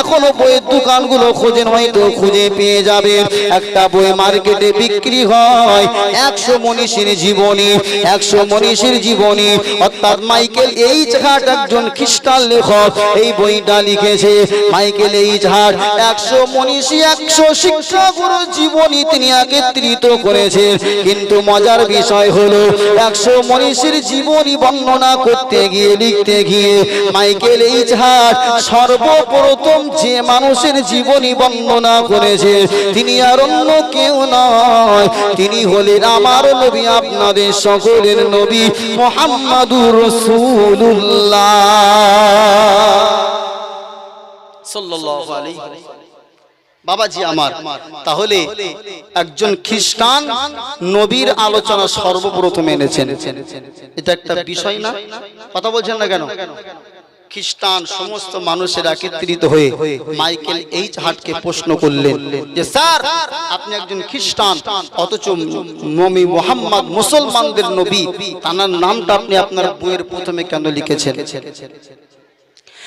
এখনও বইয়ের দোকানগুলো খোঁজেন হয়তো খুঁজে পেয়ে যাবে। একটা বই মার্কেটে বিক্রি হয় একশো মনীষীর জীবনী, একশো মনীষীর জীবনী। অর্থাৎ মাইকেল এইচ হাট একজন খ্রিস্টান লেখক। এই বইটা লিখেছে মাইকেল এইচ হাট একশো মনীষী, একশো শিক্ষাগুরু জীবনী তিনি একত্রিত করেছেন। কিন্তু মজার বিষয় হলো, একশো মনীষীর জীবনী বর্ণনা করতে গিয়ে, লিখতে গিয়ে মাইকেল এইচ হাট সর্বপ্রথম যে মানুষের জীবনী বন্দনা করেছে, তিনি আর অন্য কেউ নয়। তিনি হলেন আমার নবী, আপনাদের সকলের নবী মোহাম্মদুর রসুল্লাহ বাবাজি আমার, তাহলে একজন খ্রিস্টান নবীর আলোচনা সর্বপ্রথম এনেছেন। এটা একটা বিষয় না? কথা বলছেন না কেন? খ্রিস্টান সমস্ত মানুষের একত্রিত হয়ে মাইকেল এইচ হাটকে প্রশ্ন করলেন যে স্যার আপনি একজন খ্রিস্টান অথচ মমি মোহাম্মদ মুসলমানদের নবী তার নামটা আপনি আপনার বইয়ের প্রথমে কেন লিখেছেন?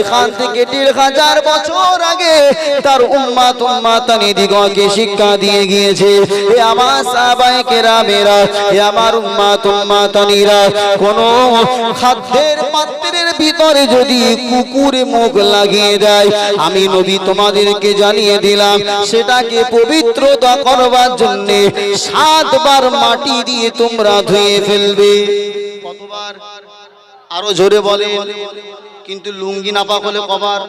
এখান থেকে দেড় হাজার বছর আগে তার উম্মাত উম্মাতানি দিগকে শিক্ষা দিয়ে গিয়েছে। হে আমার হে আমার উম্মাত উম্মাতানিরা, কোন খাদ্যের পাত্রের ভিতরে যদি মুখ লাগিয়ে দেয়, আমি নবী তোমাদেরকে জানিয়ে দিলাম, সেটাকে পবিত্রতা করবার জন্য সাতবার মাটি দিয়ে তোমরা ধুয়ে ফেলবে। কতবার? আরও জোরে বলে কিন্তু লুঙ্গি নাপাক হলে কবার?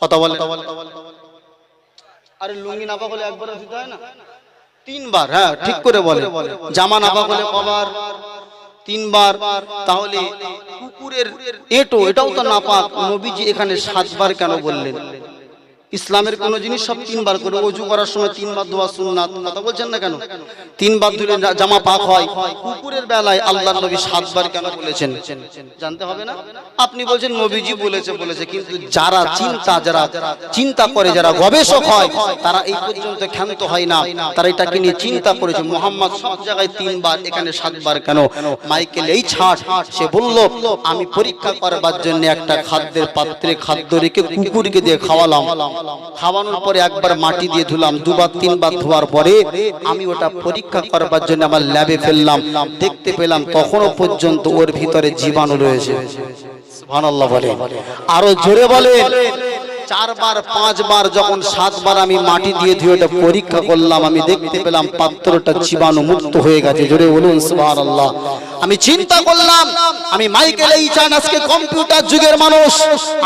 কথা বলে। আরে লুঙ্গি নাপাক হলে একবার দিতে হয় না? তিনবার হ্যাঁ ঠিক করে বলে। জামা নাপাক হলে কবার? তিনবার। তাহলে কুকুরের এটো এটাও তো নাপাক। নবীজি এখানে সাতবার কেন বললেন? ইসলামের কোন জিনিস সব তিনবার করে অজু করার সময় তিনবার দোয়া সুন্নাত, কথা বলছেন না কেন? তিনবার ধরে জামা পাক হয়। কুকুরের বেলায় আল্লাহর নবী সাতবার কেন বলেছেন? জানতে হবে না? আপনি বলছেন, নবীজি বলেছে বলেছে, কিন্তু যারা চিন্তা যারা চিন্তা করে, যারা গবেষক হয়, তারা এই পর্যন্ত ক্ষান্ত হয় না। তারা এটাকে নিয়ে চিন্তা করেছে। মোহাম্মদ সব জায়গায় তিনবার, এখানে সাতবার কেন? মাইকেল এই ছাড়, সে বলল, আমি পরীক্ষা করবার জন্য একটা খাদ্যের পাত্রে খাদ্য রেখে কুকুরকে দিয়ে খাওয়ালাম। খাওয়ানোর পরে একবার মাটি দিয়ে ধুলাম, দুবার, তিনবার ধোয়ার পরে আমি ওটা পরীক্ষা করবার জন্য আমার ল্যাবে ফেললাম। দেখতে পেলাম তখনও পর্যন্ত ওর ভিতরে জীবাণু রয়েছে। আরও জোরে বলে। চারবার, পাঁচবার, যখন সাতবার আমি মাটি দিয়ে ধুয়ে ওটা পরীক্ষা করলাম, আমি দেখতে পেলাম পাত্রটা জীবাণু মুক্ত হয়ে গেছে। জোরে বলুন, সুবহানাল্লাহ। আমি চিন্তা করলাম, আমি মাইকেল এই চান আজকে কম্পিউটার যুগের মানুষ।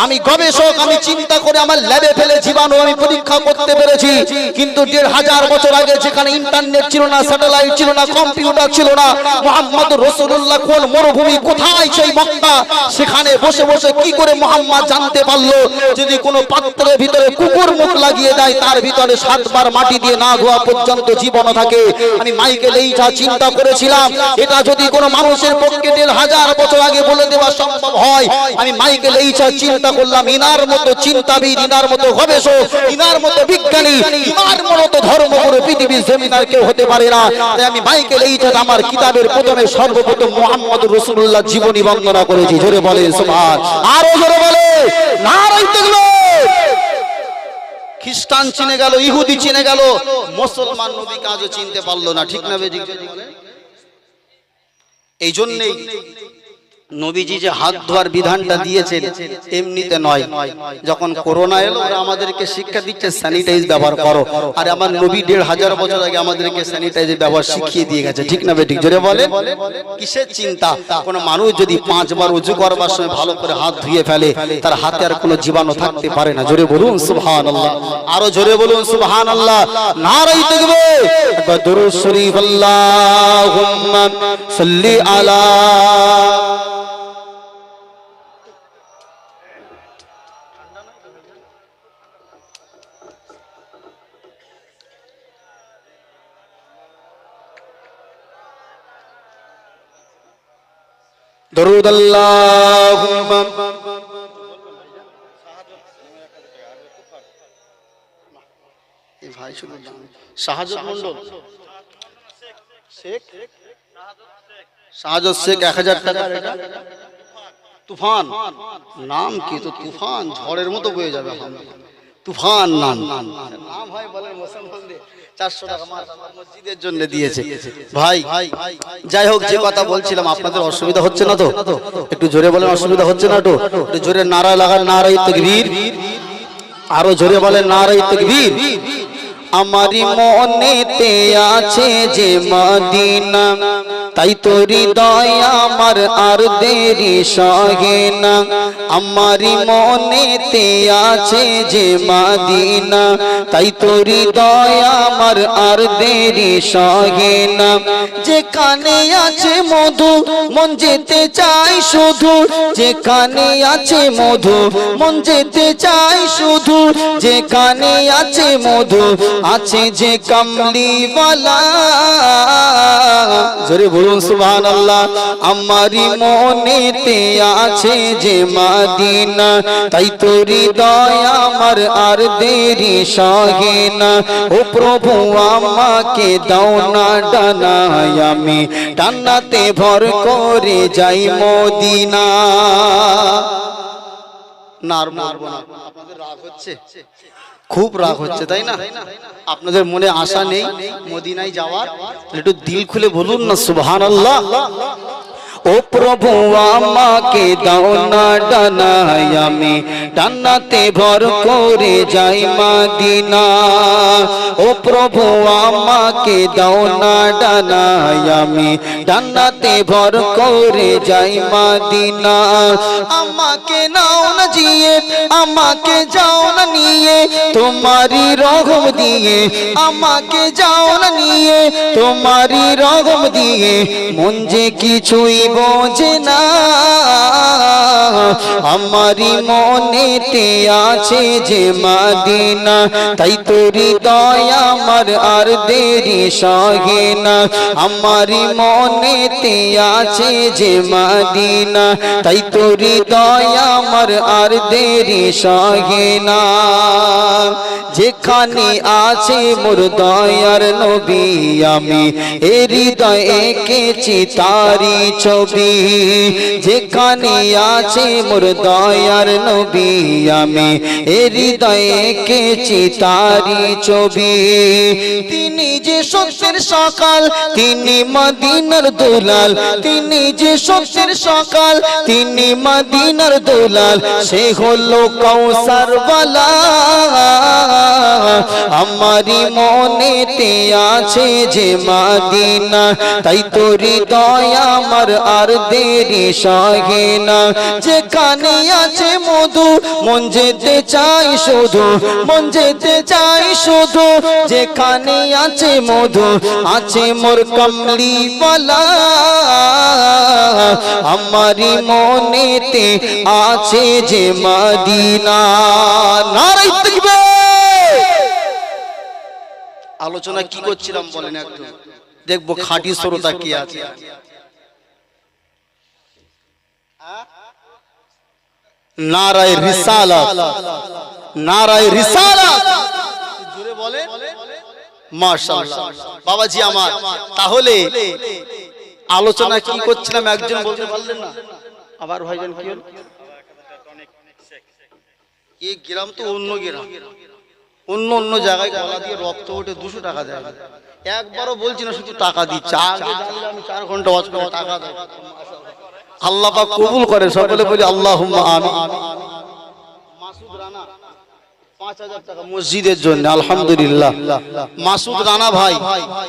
আমি গবেষক, আমি চিন্তা করে আমার ল্যাবে ফেলে জীবাণু আমি পরীক্ষা করতে পেরেছি। কিন্তু দেড় হাজার বছর আগে যেখানে ইন্টারনেট ছিল না, স্যাটেলাইট ছিল না, কম্পিউটার ছিল না মোহাম্মদ রসুল্লাহ কোন মরুভূমি কোথায় সেই বক্তা? সেখানে বসে বসে কি করে মোহাম্মদ জানতে পারল? যদি কোনো পাত্রের ভিতরে কুকুর মুখ লাগিয়ে দেয়, তার ভিতরে সাতবার মাটি দিয়ে না ধোয়া পর্যন্ত জীবন থাকে। আমি মাইকেল এইটা চিন্তা করেছিলাম, এটা যদি কোনো মানুষের পক্ষে দেড় হাজার বছর আগে বলে দেওয়া সম্ভব হয়, আমি মাইকেল এইটা চিন্তা করলাম, ইনার মতো চিন্তাবিদ, ইনার মতো গবেষক, ইনার মতো বিজ্ঞানী, ইনার মতো ধর্মগুরু পৃথিবীর জমিনার কেউ হতে পারে না। তাই আমি মাইকেল এইটা আমার কিতাবের প্রথমে সর্বপ্রথম মোহাম্মদ রসুল্লাহ জীবনী বন্দনা করেছি। জোরে বলে সুবহান। আরও জোরে বলে নারাই দেখল খ্রিস্টান চিনে গেল, ইহুদি চিনে গেল, মুসলমান নবী কাজও চিনতে পারল না, ঠিক না এই জন্যেই নবীজি যে হাত ধোয়ার বিধানটা দিয়েছেন, এমনিতে নয়। যখন করোনা এলো, ওরা আমাদেরকে শিক্ষা দিচ্ছে স্যানিটাইজ ব্যবহার করো। আর আমার নবী দেড় হাজার বছর আগে আমাদেরকে স্যানিটাইজের ব্যবহার শিখিয়ে দিয়ে গেছে, ঠিক না বেঠিক? জোরে বলে কিসের চিন্তা? কোন মানুষ যদি পাঁচবার উজু করবার সময় ভালো করে হাত ধুয়ে ফেলে, তার হাতে আর কোনো জীবাণু থাকতে পারে না। জোরে বলুন সুবহান আল্লাহ আরও জোরে বলুন সুবহান আল্লাহ নারাই দেখবে দরুদ শরীফ, আল্লাহুম্মা সাল্লি আলা দরুদ আল্লাহ ভাই শুধু শাহাজত মন্ডল শেখ। শাহাজত শেখ এক হাজার টাকা। তুফান। নাম কি? তো তুফান। ঝড়ের মতো বয়ে যাবে। হামলা। তুফান নাম। নাম হয় বলেন মুসলমানদের। চারশো টাকা মসজিদের জন্য দিয়েছে। ভাই যাই হোক যে কথা বলছিলাম আপনাদের অসুবিধা হচ্ছে না তো? একটু জোরে বলেন অসুবিধা হচ্ছে না তো? একটু জোরে নারা লাগান নারাই তকবীর আরও জোরে বলেন নারাই তকবীর আমারি মনেতে আছে যে মদিনা। তাই তো হৃদয় আমার আর দেরি সহে না। আমারি মনেতে আছে যে মদিনা। তাই তো হৃদয় আমার আর দেরি সহে না। যেখানে আছে মধু, মন যেতে চাই শুধু। যেখানে আছে মধু, মন যেতে চাই শুধু। যেখানে আছে মধু, আছে যে কামলিওয়ালা। জোরে বলুন সুবহান আল্লাহ আমারি মনেতে আছে যে মাদিনা, তাই তো হৃদয় আমার আর দেরি সহে ও প্রভু, আমাকে দাও না ডানায় আমি ডান্নাতে ভর করে যাই মদিনা। না আর মারবো না। আপনাদের রাগ হচ্ছে? খুব রাগ হচ্ছে, তাই না? আপনাদের মনে আশা নেই মদিনায় যাওয়ার? একটু দিল খুলে বলুন না সুবহান আল্লাহ ও প্রভু আমাকে দাও না ডানায় আমি। ডান্নাতে ভর করে যাই মাদিনা। ও প্রভু আমাকে দাও না ডানায় আমি। ডান্নাতে ভর করে যাই মাদিনা। আমাকে নাও না জিয়ে, আমাকে যাও না নিয়ে। তোমারই রহম দিয়ে আমাকে যাও না নিয়ে। তোমারই রহম দিয়ে মন যে কিছুই বোঝে না আমারই মনেতে আছে যে মাদিনা। তাই তোরি দয়া আমার আর দেরি সহে না আমারই মনেতে আছে যে মাদিনা। তাই তোরি দয়া আমার আর দেরি সহে না যেখানে আছে মোর দয়ার নবী আমি, এ হৃদয় এঁকেছি তারি ছবি যেখানে আছে মোর দয়ার নবী, আমি এ হৃদয় এঁকেছি তারি ছবি। তিনি যে সত্যের সকাল, তিনি মদিনার দুলাল। তিনি যে সত্যের সকাল, তিনি মদিনার দুলাল। সে হলো কৌসার বালা আমারি মনেতে আছে যে মাদিনা, তাই তো হৃদয় আমার আর দেরি সহে না। যেখানে আছে মধু, মন যেতে চাই শুধু, মন যেতে চাই শুধু। যেখানে আছে মধু, আছে মোর কমলি বলা আমারি মনেতে আছে যে মাদিনা। নারাই আলোচনা কি করছিলাম বলেন একটু দেখব খাঁটি শ্রোতা কি আছে। নারায় রিসালাত। নারায় রিসালাত। জোরে বলে মাশাআল্লাহ। বাবাজি আমার তাহলে আলোচনা কি করছিলাম? একজন বলতে পারলেন না। আবার ভাইজান কি হলো? এই গ্রাম তো অন্য গ্রাম। অন্য অন্য জায়গায় গলা দিয়ে রক্ত ওঠে দুশো টাকা দেয়। একবারও বলছি না শুধু টাকা দিই চা আমি চার ঘণ্টা টাকা দেয় আল্লাহ পাক কবুল করে সকলে বলি আল্লাহ আমিন। মাসুদ রানা পাঁচ হাজার টাকা মসজিদের জন্য আলহামদুলিল্লাহ। মাসুদ রানা ভাই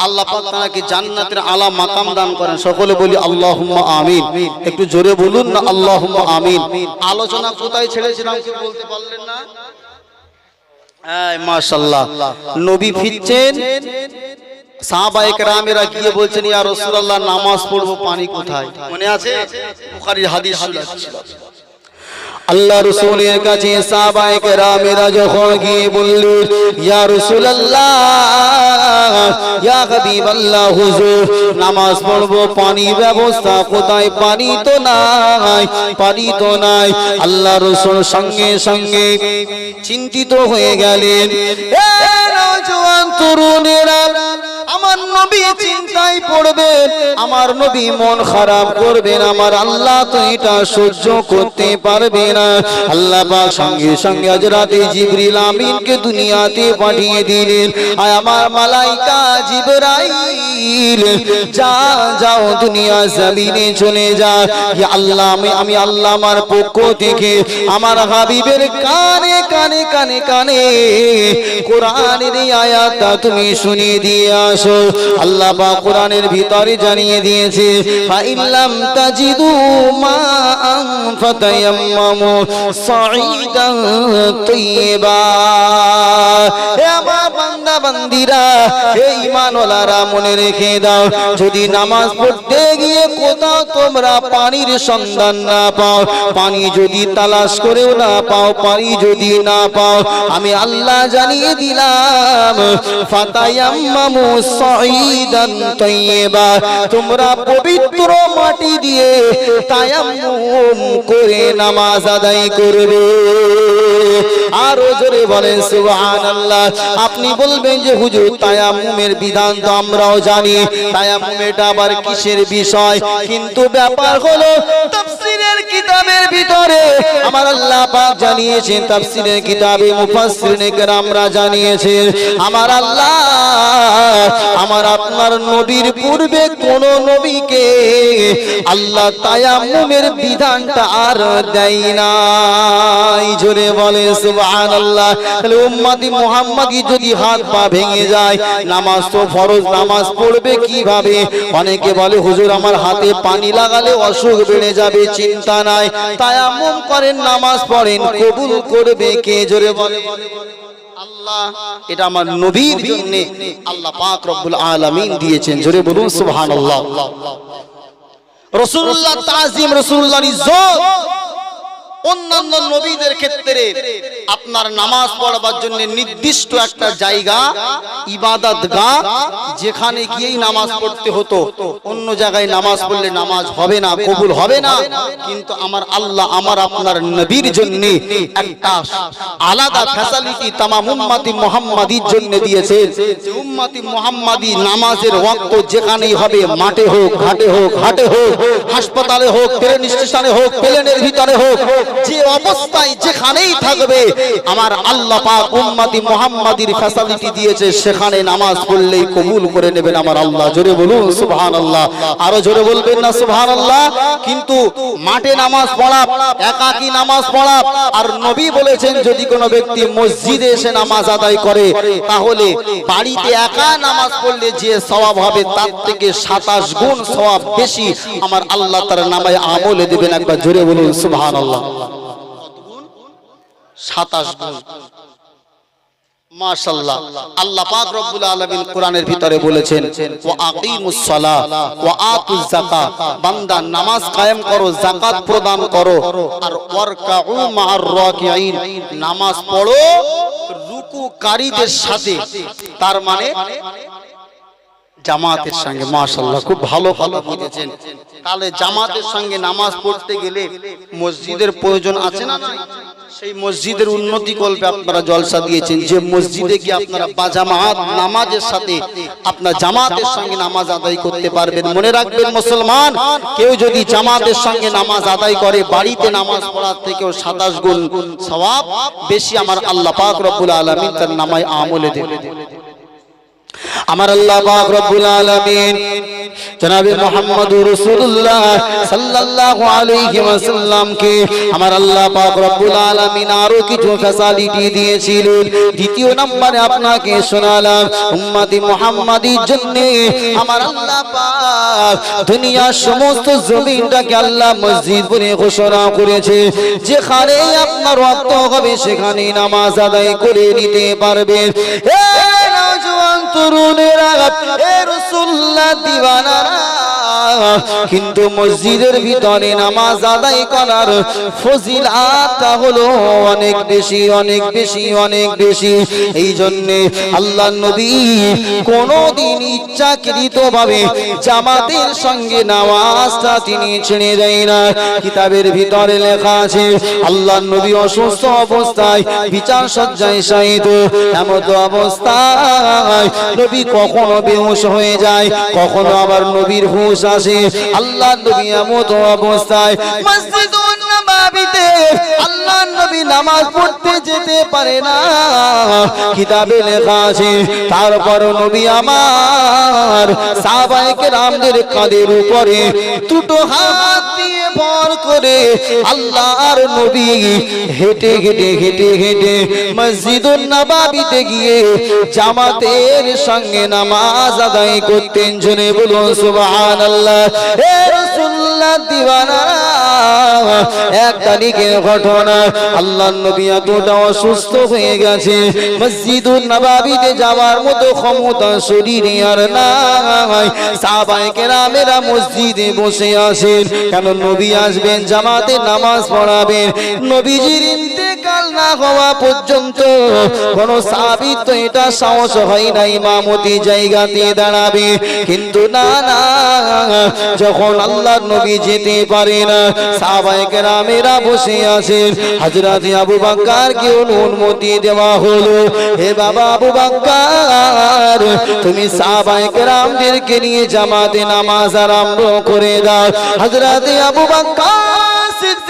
আল্লাহ পাক তাকে জান্নাতের আলা মাকাম দান করেন সকলে বলি আল্লাহুম্মা আমিন। একটু জোরে বলুন না আল্লাহুম্মা আমিন। আলোচনা কোথায় ছেড়েছিলাম কেউ বলতে পারলেন না? হ্যাঁ মাশাআল্লাহ। নবী ফিরছেন। সাহাবায়ে কেরামেরা গিয়ে বলছেন ইয়া রাসূলুল্লাহ নামাজ পড়ব পানি কোথায়? মনে আছে? বুখারীর হাদিস শোনাচ্ছিলাম আল্লাহ রসুলের কাছে সাহাবায়ে কেরামেরা যখন গিয়ে বললেন ইয়া রাসূলুল্লাহ ইয়া হাবিবাল্লাহ হুজুর নামাজ পড়ব পানি ব্যবস্থা কোথায়? পানি তো নাই পানি তো নাই। আল্লাহ রসুল সঙ্গে সঙ্গে চিন্তিত হয়ে গেলেন। এ নওজোয়ান তরুণেরা আমার নবী চিন্তায় পড়বেন আমার নবী মন খারাপ করবেন আমার আল্লাহ তো এটা সহ্য করতে পারবে না। আল্লাহ পাক সঙ্গে সঙ্গে হযরতে জিবরিল আমিনকে দুনিয়াতে পাঠিয়ে দিলেন। আর আমার মালাইকা জিবরাইল, যা, যাও দুনিয়া জমিনে চলে যা। ইয়া আল্লাহ, আমি আমি আল্লাহ আমার পক্ষ থেকে আমার হাবিবের কানে কানে কানে কানে কোরআনের আয়াতটা তুমি শুনিয়ে দিয়ে আসো। আল্লাহ বা কোরআনের ভিতরে জানিয়ে দিয়েছে ফাইল্লাম তাজিদু মা আন ফাতায়াম্মামু সাইদান তোমরা পবিত্র মাটি দিয়ে তায়াম্মুম করে নামাজ আদায় করবে। আরও জোরে বলেন সুবহানাল্লাহ। আপনি বলবেন যে, হুজুর, তায়াম্মুমের বিধান তো আমরাও জানি। তায়াম্মুম এটা আবার কিসের বিষয়? কিন্তু ব্যাপার হলো, তাফসীরের কিতাবের ভিতরে আমার আল্লাহ পাক জানিয়েছেন, তাফসীরের কিতাবে মুফাসসিরিনে জানিয়েছেন, আমার আল্লাহ, আমার আপনার নবীর পূর্বে কোন নবীকে আল্লাহ তায়াম্মুমের বিধানটা আর দেয় নাই। জোরে বলে সুবহানাল্লাহ। তাহলে উম্মতি মুহাম্মাদি যদি হাত পা ভেঙে যায়, নামাজ তো ফরজ, নামাজ পড়বে কীভাবে? অনেকে বলে, হুজুর, আমার হাতে পানি লাগালে অসুখ বেড়ে যাবে, চিন্তা নাই। তায়াম্মুম করেন, নামাজ পড়েন, কবুল করবে কে? জোরে বলে। আল্লাহ, এটা আমার নবীর জন্য আল্লাহ পাক রব্বুল আলামিন দিয়েছেন। জোরে বলুন, সুবহানাল্লাহ। রাসূলুল্লাহ তাজিম রাসূলুল্লাহর ইজ্জত। অন্যান্য নবীদের ক্ষেত্রে আপনার নামাজ পড়বার জন্য নির্দিষ্ট একটা জায়গা, ইবাদত গা, যেখানে গিয়েই নামাজ পড়তে হতো। অন্য জায়গায় নামাজ পড়লে নামাজ হবে না, কবুল হবে না। কিন্তু আমার আল্লাহ আমার আপনার নবীর জন্য একটা আলাদা ফ্যাসিলিটি তামাম উম্মতি মুহাম্মাদির জন্য দিয়েছে। উম্মতি মুহাম্মাদি নামাজের ওয়াক্ত যেখানেই হবে, মাঠে হোক, ঘাটে হোক ঘাটে হোক, হাসপাতালে হোক ট্রেন স্টেশনে হোক প্লেনের ভিতরে হোক যে অবস্থায় যেখানেই থাকবে, আমার আল্লাহ পাক উম্মতি মুহাম্মাদির ফ্যাসিলিটি দিয়েছে, সেখানে নামাজ পড়লেই কবুল করে নেবেন আমার আল্লাহ। জোরে বলুন, সুবহানাল্লাহ। আরও জোরে বলবেন না, সুবহানাল্লাহ? কিন্তু মাঠে নামাজ পড়া, একাকী নামাজ পড়া, আর নবী বলেছেন, যদি কোনো ব্যক্তি মসজিদে এসে নামাজ আদায় করে, তাহলে বাড়িতে একা নামাজ পড়লে যে সওয়াব হবে, তার থেকে সাতাশ গুণ সওয়াব বেশি আমার আল্লাহ তার নামায় আমলে দেবেন। একবার জোরে বলুন, সুবহানাল্লাহ। নামাজ পড়ো রুকুকারীদের সাথে। তার মানে জামাতের সঙ্গে মাশাআল্লাহ খুব ভালো ভালো বুঝেছেন তাহলে জামাতের সঙ্গে নামাজ পড়তে গেলে মসজিদের প্রয়োজন আছে না সেই মসজিদের উন্নতি কল্পে আপনারা জলসা দিয়েছেন যে মসজিদে গিয়ে আপনারা বাজামাত নামাজের সাথে আপনার জামাতের সঙ্গে নামাজ আদায় করতে পারবেন। মনে রাখবেন মুসলমান কেউ যদি জামাতের সঙ্গে নামাজ আদায় করে বাড়িতে নামাজ পড়ার থেকেও সাতাশ গুণ সওয়াব বেশি আমার আল্লাহ পাক রব্বুল আলামিন তার নামায় আমলে দেবে। আমার আল্লাহ পাক রব্বুল আলামিন জনাবে মুহাম্মদ রাসূলুল্লাহ সাল্লাল্লাহু আলাইহি ওয়াসাল্লাম কে আমার আল্লাহ পাক রব্বুল আলামিন আরও কিছু ফ্যাসিলিটি দিয়েছিলেন। দ্বিতীয় নম্বরে আপনাকে শোনালাম, উম্মতি মুহাম্মাদির জন্য আমার আল্লাহ পাক দুনিয়ার সমস্ত জমিনটাকে আল্লাহ মসজিদ বলে ঘোষণা করেছে। যেখানে আপনার রক্ত হবে, সেখানে নামাজ আদায় করে নিতে পারবেন। এ তরুণেরা এ রাসূলুল্লাহ দিওয়ানারা কিন্তু মসজিদের ভিতরে নামাজ আদায় করার ফজিলাতটা হলো অনেক বেশি অনেক বেশি অনেক বেশি। এই জন্যে আল্লাহ নবী কোনদিন ইচ্ছাকৃত ভাবে জামাতের সঙ্গে নামাজটা তিনি ছেড়ে দেয় না। কিতাবের ভিতরে লেখা আছে আল্লাহ নবী অসুস্থ অবস্থায় বিচার সজ্জায় শায়িত এমত অবস্থায় নবী কখনো বেহুশ হয়ে যায়, কখনো আবার নবীর হুঁশ আসে। আল্লাহ নবী এমত অবস্থায় মসজিদুন নবাবিতে আল্লাহ নবী নামাজ পড়তে যেতে পারে না। কিতাবে লেখা আছে তারপর নবী আমার সাহাবায়ে রামদের কাঁধের উপরে দুটো হাত করে আল্লাহর নবী হেঁটে হেঁটে হেঁটে হেঁটে মসজিদুন নবাবিতে গিয়ে জামাতের সঙ্গে নামাজ আদায় করতেন। জনে বলুন, সুবহানাল্লাহ। এ রাসূলুল্লাহ, দিওয়ানা। এক তারিখের ঘটনা। আল্লাহ নবী এতটা অসুস্থ হয়ে গেছে। মসজিদুল নবাবিতে যাওয়ার মতো ক্ষমতা শরীরে আর নাই। সাহাবায়ে কেরামেরা মসজিদে বসে আছেন। কেন নবী আসবেন জামাতে নামাজ পড়াবেন। নবীজির ইন্তেকাল না হওয়া পর্যন্ত কোন সাহাবী তো এটা সাহস হয় না, ইমামতি জায়গাতে দাঁড়াবে। কিন্তু না না, যখন আল্লাহ নবী যেতে পারে না, সাহাবায়ে কেরামেরা বসে আছেন। হযরত আবু বকরকে অনুমতি দেওয়া হলো, হে বাবা আবু বকর তুমি সাহাবায়ে কেরামদেরকে নিয়ে জামাতে নামাজ আরম্ভ করে দাও। হযরত আবু বকর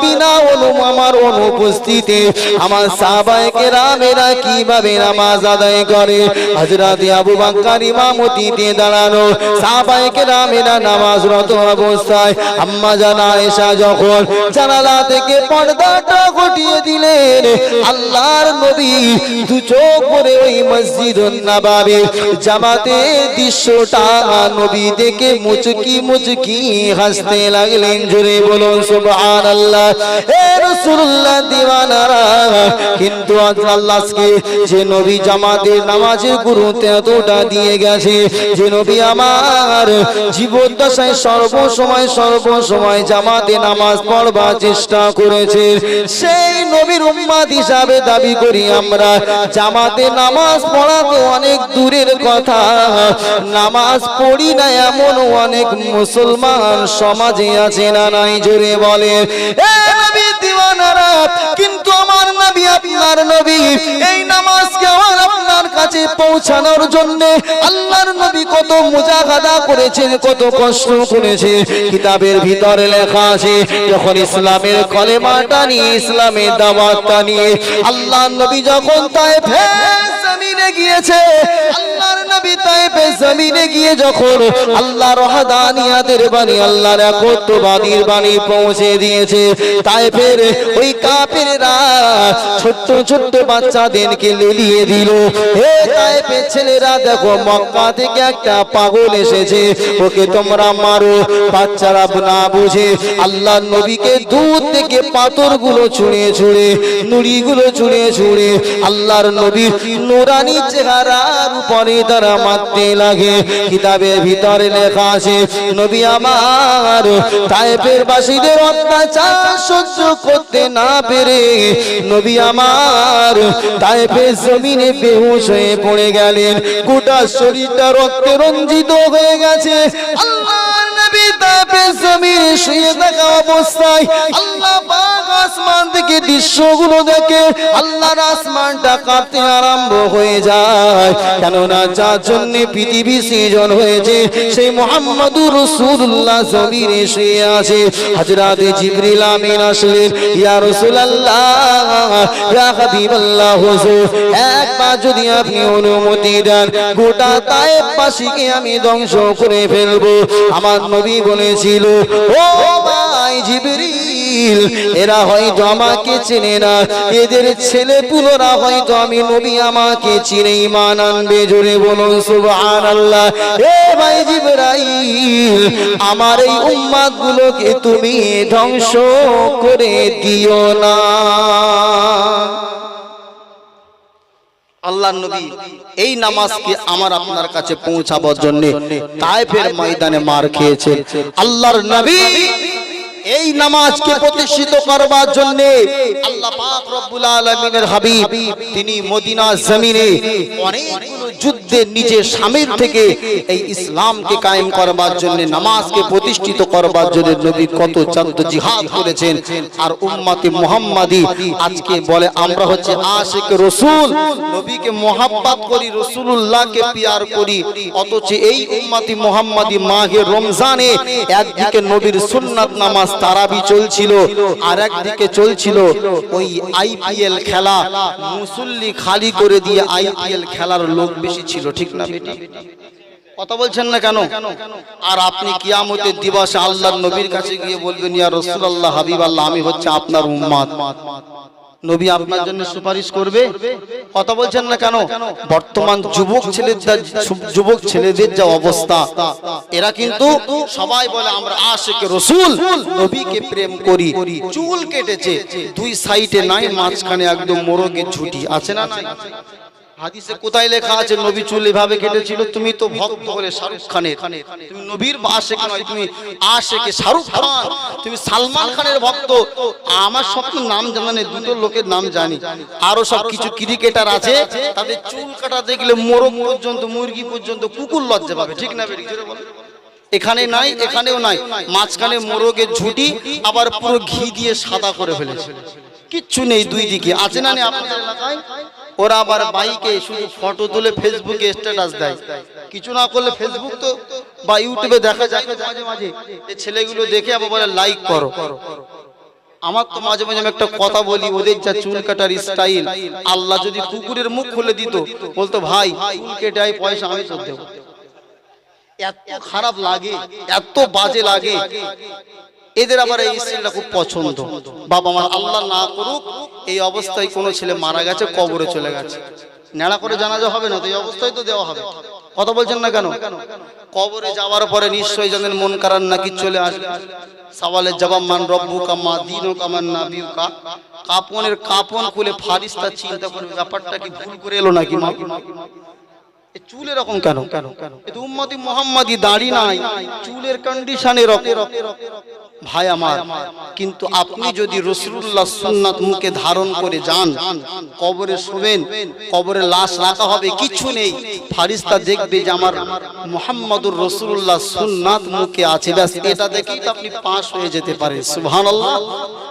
বিনা অনু আমার অনুপস্থিতি আমার সাহাবায়ে কেরামেরা কীভাবে নামাজ আদায় করে? আবু দাঁড়ানো অবস্থায় আম্মা জান যখন জানালা থেকে পর্দাটা ঘটিয়ে দিলেন, আল্লাহর নবী দু চোখ ভরে ওই মসজিদুন নবাবে জামাতে দৃশ্যটা নবী দেখে মুচকি মুচকি হাসতে লাগলেন। জোরে বলুন, সুবহানাল্লাহ। কিন্তু যে নবী জামাতের নামাজের দিয়ে গেছে, যে নবী আমার সর্বসময় সর্বসময় জামাতে নামাজ পড়বার চেষ্টা করেছে। সেই নবীর উম্মাদ হিসাবে দাবি করি আমরা, জামাতে নামাজ পড়া তো অনেক দূরের কথা। নামাজ পড়ি না এমন অনেক মুসলমান সমাজে আছে না নাই জোরে বলে এ নবী দিওয়ানারা কিন্তু আমার নবী, আপনার নবী, এই নামাজকে আমার আপনার কাছে পৌঁছানোর জন্য আল্লাহর নবী কত মুজাহাদা করেছেন, কত কষ্ট করেছে। কিতাবের ভিতরে লেখা আছে, যখন ইসলামের কলেমাটা নিয়ে, ইসলামের দাওয়াতটা নিয়ে, আল্লাহর নবী যখন তাই জমিনে গিয়েছে, আল্লাহর বাণী পৌঁছে দিয়েছে, তাইফের ওই কাফেররা ছোট্ট ছোট্ট বাচ্চাদেরকে লেলিয়ে দিল। হে তাইফের ছেলেরা, দেখো, মক্কা থেকে একটা পাগল এসেছে। ওকে তোমরা মারো, বাচ্চারা না বুঝে। আল্লাহ নবীকে দুধ থেকে পাথরগুলো ছুঁড়ে ছুঁড়ে, নুড়িগুলো ছুঁড়ে ছুঁড়ে আল্লাহর নবীর নুরানি চেহারার উপরে তারা মারতে লাগে। কিতাবের ভিতরে লেখা আছে, নবী আমার তাইফের বাসীদের অত্যাচার সহ্য করতে না পেরে নবী আমার তাইফে জমিনে বেহুশ হয়ে পড়ে গেলেন। গোটা শরীরটা রক্তে রঞ্জিত হয়ে গেছে। আল্লাহর নবী তাইফে জমিনে শুয়ে থাকা অবস্থায় আল্লাহ আসমান থেকে দৃশ্যগুলো দেখে আল্লাহর আসমানটা কাঁপতে আরম্ভ হয়ে যায়। কেননা যার জন্য পৃথিবী সৃজন হয়েছে, সেই মোহাম্মদুর রসুল্লাহ জমিনে শুয়ে আছে। হাজরাতে জিবরিল আমিন আসলেন, ইয়া ইয়া হাবিবাল্লাহ হুজুর, একবার যদি আপনি অনুমতি দেন, গোটা তায়েববাসীকে আমি ধ্বংস করে ফেলব। আমার নবী বলেছিল, ও ভাই জিবরিল, এরা হয়তো আমাকে চেনে না। এদের ছেলে পুলোরা হয়তো আমি নবী, আমাকে চিনে ইমান আনবে। জোরে বলুন, সুবহানাল্লাহ। এ ভাই জিবরাইল, আমার এই উম্মাদ গুলোকে তুমি ধ্বংস করে দিও না। আল্লাহ নবী, এই নামাজকে আমার আপনার কাছে পৌঁছাবার জন্য তাইফের ময়দানে মার খেয়েছে আল্লাহর নবী এই নামাজকে প্রতিষ্ঠিত করবার জন্য আল্লাহ পাক রব্বুল আলামিনের হাবিব, তিনি মদিনা জমিনে অনেকগুলো যুদ্ধে নিজের স্বামীর থেকে এই ইসলামকে কায়েম করবার জন্য, নামাজকে প্রতিষ্ঠিত করবার জন্য নবী কত চন্দ জিহাদ করেছেন। আর উম্মতে মুহাম্মাদি আজকে বলে, আমরা হচ্ছে আশিক রসুল, নবীকে মোহাব্বত করি, রসুলুল্লাহকে পিয়ার করি। অথচ এই উম্মতি মুহাম্মাদি মাহে রমজানে একদিকে নবীর সুন্নাত নামাজ তারাবি চলছিল আর একদিকে চলছিল ওই আইপিএল খেলা। মুসল্লি খালি করে দিয়ে আইপিএল খেলার লোক বেশি ছিল, ঠিক না কথা বলছেন না কেন? আর আপনি কিয়ামতের দিবসে আল্লাহর নবীর কাছে গিয়ে বলবেন, ইয়া রাসূলুল্লাহ হাবিবাল্লাহ, আমি হচ্ছে আপনার উম্মত নবী আপনার জন্য সুপারিশ করবে। কথা বলছেন না কেন? বর্তমান যুবক ছেলেদের যুবক ছেলেদের যা অবস্থা, এরা কিন্তু সবাই বলে, আমরা আশেক রসুল, নবীকে প্রেম করি। চুল কেটেছে। দুই সাইডে নাই, মাঝখানে একদম মোরগের ছুটি আছে না হাদিসে কোথায় লেখা আছে, নবী চুল এভাবে কেটেছিল? তুমি তো ভক্ত বলে শাহরুখ খানের। তুমি নবীর আশেক নয়, তুমি আশেকে শাহরুখ খান। তুমি সালমান খানের ভক্ত। আমার সব নাম জানা নেই, দুটো লোকের নাম জানি। আরও সব কিছু ক্রিকেটার আছে, তাদের চুল কাটা দেখলে মোরগ পর্যন্ত, মুরগি পর্যন্ত কুকুর লজ্জা পাবে, ঠিক না। এখানে নাই, এখানেও নাই। মাঝখানে মোরগের ঝুটি, আবার পুরো ঘি দিয়ে সাদা করে ফেলেছে। কিচ্ছু নেই দুই দিকে। আছে না আপনাদের এলাকায়? ওরা আবার বাইকে শুধু ফটো তুলে ফেসবুকে স্ট্যাটাস দেয়। কিছু না করলে ফেসবুক তো বা ইউটিউবে দেখা যায় মাঝে মাঝে। ছেলেগুলো দেখে আবার বলে লাইক করো। আমার তো মাঝে মাঝে আমি একটা কথা বলি, ওদের যা চুল কাটার স্টাইল আল্লাহ যদি কুকুরের মুখ খুলে দিত, বলতো, ভাই, চুল কেটে পয়সা আমি দেবো। এত খারাপ লাগে, এত বাজে লাগে। এদের আবার এই স্টাইলটা খুব পছন্দ। বাবা আমার আল্লাহ না করুক, এই অবস্থায় কোনো ছেলে মারা গেছে, কবরে চলে গেছে। নেড়া করে জানাজা হবে না, তো এই অবস্থায় তো দেওয়া হবে। কথা বলছেন না কেন? কবরে যাওয়ার পরে নিশ্চয়ই জানেন মন কারার নাকি চলে আসবে। সওয়ালের জবাব, মান রব্বু কামা দিন কামান নাবিউ কা কাপনের কাপন খুলে ফারিস্তা চিন্তা করবে, ব্যাপারটা কি ভুল করে এলো নাকি মা? চুল এরকম কেন? কেন? কেন? উম্মতি মোহাম্মদি দাড়ি নাই চুলের কন্ডিশন এরকম। ভাই আমার কিন্তু আপনি যদি রসুল্লাহ সুন্নাত মুখে ধারণ করে যান কবরে শোবেন কবরে লাশ রাখা হবে কিছু নেই। ফারিস্তা দেখবে যে আমার মোহাম্মদুর রসুল্লাহ সুন্নাত মুখে আছে ব্যাস এটা দেখেই তো আপনি পাশ হয়ে যেতে পারেন সুবহানাল্লাহ।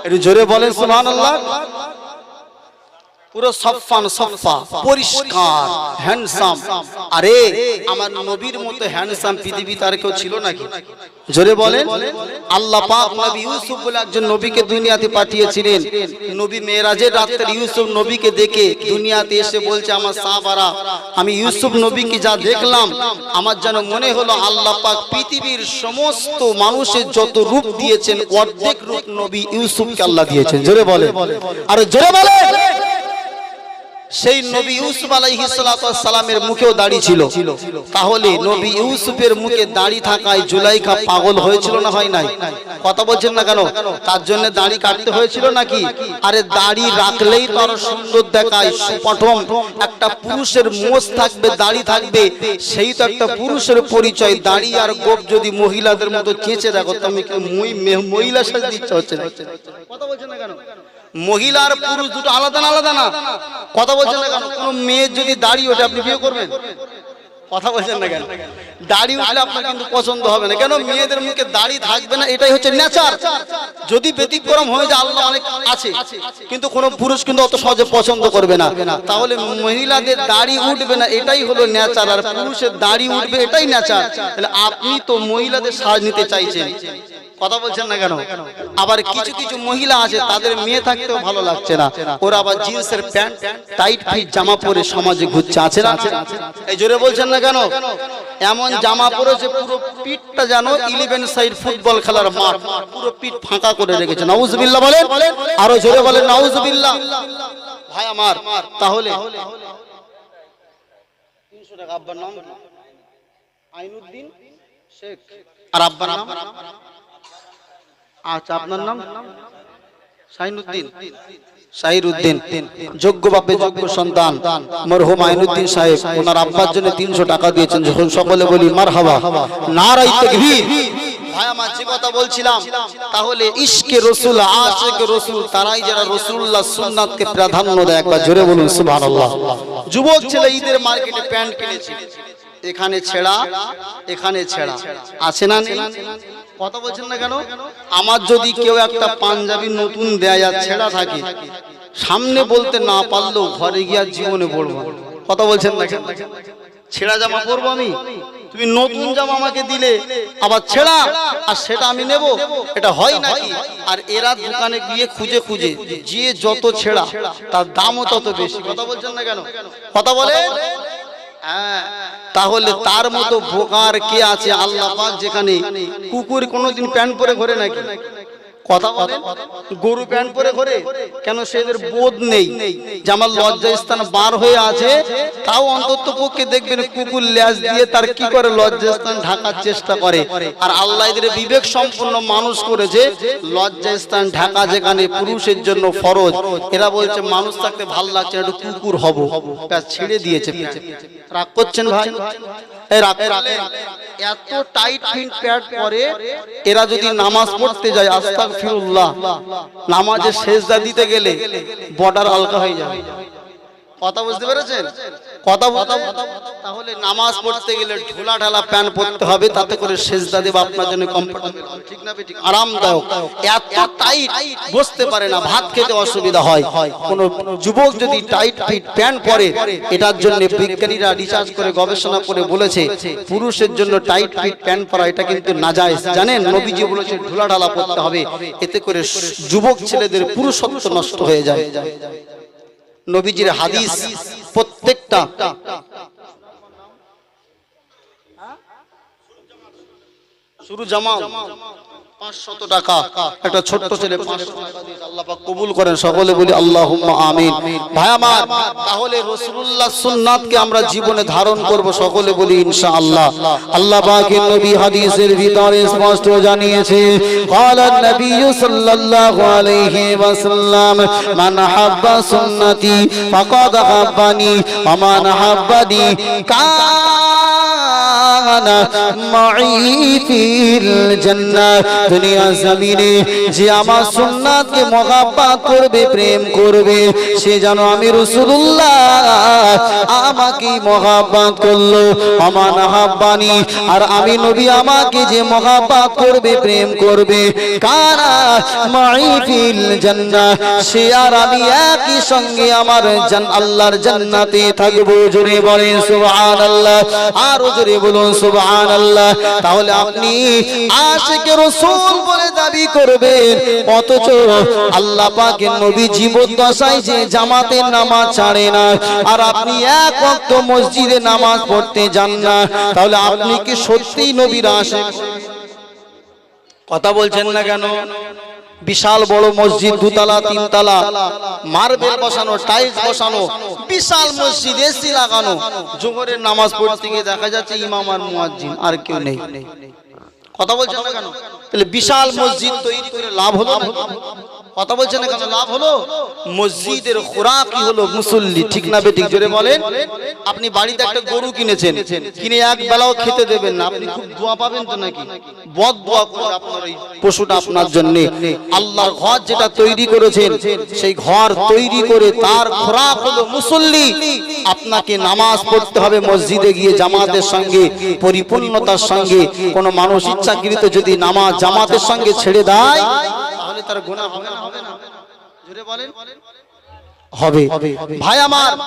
একটু জোরে বলেন সুবহানাল্লাহ। পুরো পরিষ্কার আরে, আমার নবীর হ্যান্ডসাম কেউ ছিল নাকি? জোরে ইউসুফ বলে একজন নবীকে দুনিয়াতে পাঠিয়েছিলেন। নবী মেরাজের ইউসুফ নবীকে দেখে এসে বলছে, আমার আমি ইউসুফ নবীকে যা দেখলাম, আমার যেন মনে হলো আল্লাহ পাক পৃথিবীর সমস্ত মানুষের যত রূপ দিয়েছেন, অর্ধেক রূপ নবী ইউসুফকে আল্লাহ দিয়েছেন। জোরে বলে আর জোরে বলে সেই নবী ইউসুফ আলাইহিস সালামের মুখেও দাড়ি ছিল। তাহলে নবী ইউসুফের মুখে দাড়ি থাকায় জুলাইখা পাগল হয়েছিল না হয় নাই? কথা বলছেন না কেন? তার জন্য দাড়ি কাটতে হয়েছিল নাকি? আরে দাড়ি রাখলেই তো আরও সুন্দর দেখায় প্রথম একটা পুরুষের মোষ থাকবে, দাড়ি থাকবে, সেই তো একটা পুরুষের পরিচয়। দাড়ি আর গোপ যদি মহিলাদের মতো চেঁচে দেখো তুমি মই- মহিলা সাজতে ইচ্ছা হচ্ছে কথা বলছেন না মহিলা আর পুরুষ দুটো আলাদা আলাদা না? কথা বলছেন না কেন? কোনো মেয়ের যদি দাড়ি ওঠে, আপনি বিয়ে করবেন? কথা বলছেন না কেন? দাড়ি উঠলে আপনার কিন্তু পছন্দ হবে না। কেন? মেয়েদের মুখে দাড়ি থাকবে না, এটাই হচ্ছে নেচার যদি ব্যতিক্রম হয়ে যায়, আল্লাহ অনেক আছে। কিন্তু কোনো পুরুষ কিন্তু অত সহজে পছন্দ করবে না। তাহলে মহিলাদের দাড়ি উঠবে না, এটাই হলো নেচার আর পুরুষের দাড়ি উঠবে, এটাই নেচার তাহলে আপনি তো মহিলাদের সাজ নিতে চাইছেন। কথা বলছেন না কেন? আবার কিছু কিছু মহিলা আছে তাদের মেয়ে থাকতেও ভালো লাগছে না। ওরা আবার জিন্সের প্যান্ট টাইট ফাইট জামা পরে সমাজে ঘুরছে আছে না? এই জোরে বলছেন না কেন? এমন জামা পরেছে পুরো পিঠটা যেন ইলেভেন সাইড ফুটবল খেলার মাঠ। পুরো পিঠ ফাঁকা করে রেখেছে। নাউজুবিল্লাহ বলেন আরও জোরে বলেন নাউজুবিল্লাহ ভাই আমার তাহলে তিনশো টাকা আব্বার নাম আইনুদ্দিন শেখ। আর আব্বার নাম? আচ্ছা আপনার নাম? তাহলে ইশকে রসুল রসুল, তারাই যারা রসুল্লাহ প্রাধান্য দেয়, একবার জোরে বলুন যুবক ছেলে ঈদের মার্কেটে প্যান্ট কিনেছে। এখানে ছেঁড়া এখানে ছেঁড়া। আছে না কথা বলছেন না কেন? আমার যদি কেউ একটা পাঞ্জাবি নতুন দেয়া যা ছেঁড়া থাকে সামনে বলতে না পারলেও ঘরে গিয়ে আর জীবনে পড়ব। কথা বলছেন না কেন? ছেঁড়া জামা পরবো আমি? তুমি নতুন জামা আমাকে দিলে আবার ছেঁড়া আর সেটা আমি নেব? এটা হয় নাকি? আর এরা দোকানে গিয়ে খুঁজে খুঁজে যে যত ছেঁড়া তার দামও তত বেশি। কথা বলছেন না কেন? কথা বলে হ্যাঁ, তাহলে তার মতো বোকার কে আছে? আল্লাহ যেখানে কুকুর কোনোদিন প্যান্ট পরে ঘরে নাকি? কথা বলেন। গরু প্যান্ট পরে ঘরে, কেন সেদের বোধ নেই যে আমার লজ্জা স্থান বার হয়ে আছে? তাও অন্তত পক্ষে দেখবেন কুকুর ল্যাজ দিয়ে তার কি করে লজ্জা স্থান ঢাকার চেষ্টা করে। আর আল্লাহ এদের বিবেক সম্পন্ন মানুষ করেছে। লজ্জা স্থান ঢাকা যেখানে পুরুষের জন্য ফরজ, এরা বলছে মানুষ থাকতে ভালো লাগছে একটু কুকুর হব। ছেড়ে দিয়েছে রাগ করছেন ভাই? এত টাইট ফিট প্যাড পরে এরা যদি নামাজ পড়তে যায় আস্তাগফিরুল্লাহ নামাজে সেজদা দিতে গেলে বর্ডার হালকা হয়ে যাবে কথা বুঝতে পেরেছেন? কথা তাহলে নামাজ পড়তে গেলে ঢোলা ঢালা প্যান পড়তে হবে তাতে করে সেজদা দেব আপনার জন্য কমফোর্টেবল ঠিক না ঠিক আরামদায়ক। এত টাইট বসতে পারে না ভাত খেতে অসুবিধা হয়। কোন যুবক যদি টাইট ফিট প্যান্ট পরে এটার জন্য বিজ্ঞানীরা রিসার্চ করে গবেষণা করে বলেছে পুরুষের জন্য টাইট ফিট প্যান্ট পরা এটা কিন্তু নাজায়েজ। জানেন নবীজি বলেছে ঢোলা ঢালা পড়তে হবে এতে করে যুবক ছেলেদের পুরুষত্ব নষ্ট হয়ে যায়। নবীজির হাদিস প্রত্যেকটা। শুরু জামাল পাঁচশত টাকা একটা ছোট্ট ছেলে। আল্লাহ কবুল করেন সকলে বলি আল্লাহুম্মা আমিন ভাই আমার তাহলে রাসূলুল্লাহ সুন্নাতকে আমরা জীবনে ধারণ করব সকলে বলি ইনশাআল্লাহ আল্লাহ পাকের নবী হাদিসের ভিতরে স্পষ্ট জানিয়েছে ক্বালা নবী সাল্লাল্লাহু আলাইহি ওয়াসাল্লাম মান হাব্বা সুন্নতি ফাকাদ হাব্বানি ওয়া মান হাব্বানি কানা মাই ফিল দুনিয়া জমিনে যে আমার সুন্নাতকে মহাব্বত করবে, প্রেম করবে, সে যেন আমি রাসূলুল্লাহ আমাকে মহাব্বত করল, আমার হাব্বানি। আর আমি নবী আমাকে যে মহাব্বত করবে, প্রেম করবে, কারা? মাই ফিল সে আর আমি একই সঙ্গে আমার জান, আল্লাহর জান্নাতে থাকব, জোরে বলেন সুবহানাল্লাহ। আরও জোরে বলুন তাহলে আপনি আশিকে রাসূল বলে দাবি করবেন। অথচ আল্লাহ পাকের নবী জীবদ্দশায় যে জামাতের নামাজ ছাড়ে না। আর আপনি এক ওয়াক্ত মসজিদে নামাজ পড়তে যান না। তাহলে আপনি কি সত্যিই নবীর আশিক? কথা বলছেন না কেন? বিশাল বড় মসজিদ, দুতলা, তিনতলা, মার্বেল বসানো, টাইলস বসানো, বিশাল মসজিদ, এসি লাগানো। জোহরের নামাজ পড়তে গিয়ে দেখা যাচ্ছে ইমাম আর মুয়াজ্জিন, আর কেউ নেই। কথা বলছেন না কেন? তাহলে বিশাল মসজিদ তৈরি করে লাভ হলো না কথা বলছেন না কেন? লাভ হলো? মসজিদের খোরাকি হলো মুসল্লি, ঠিক না বেঠিক? জোরে বলেন। আপনি বাড়িতে একটা গরু কিনেছেন, কিনে এক বেলাও খেতে দেবেন না। আপনি খুব দোয়া পাবেন তো নাকি? বদ দোয়া করবে আপনার এই পশুটা আপনার জন্য। আল্লাহর ঘর যেটা তৈরি করেছেন, সেই ঘর তৈরি করে তার খোরাক হলো মুসল্লি। আপনাকে নামাজ পড়তে হবে মসজিদে গিয়ে জামাতের সঙ্গে, পরিপূর্ণতার সঙ্গে। কোন মানুষ ইচ্ছাকৃত যদি নামাজ জামাতের সঙ্গে ছেড়ে দেয় তার গুনাহ হবে না। হবে না। বলেন হবে। ভাই আমার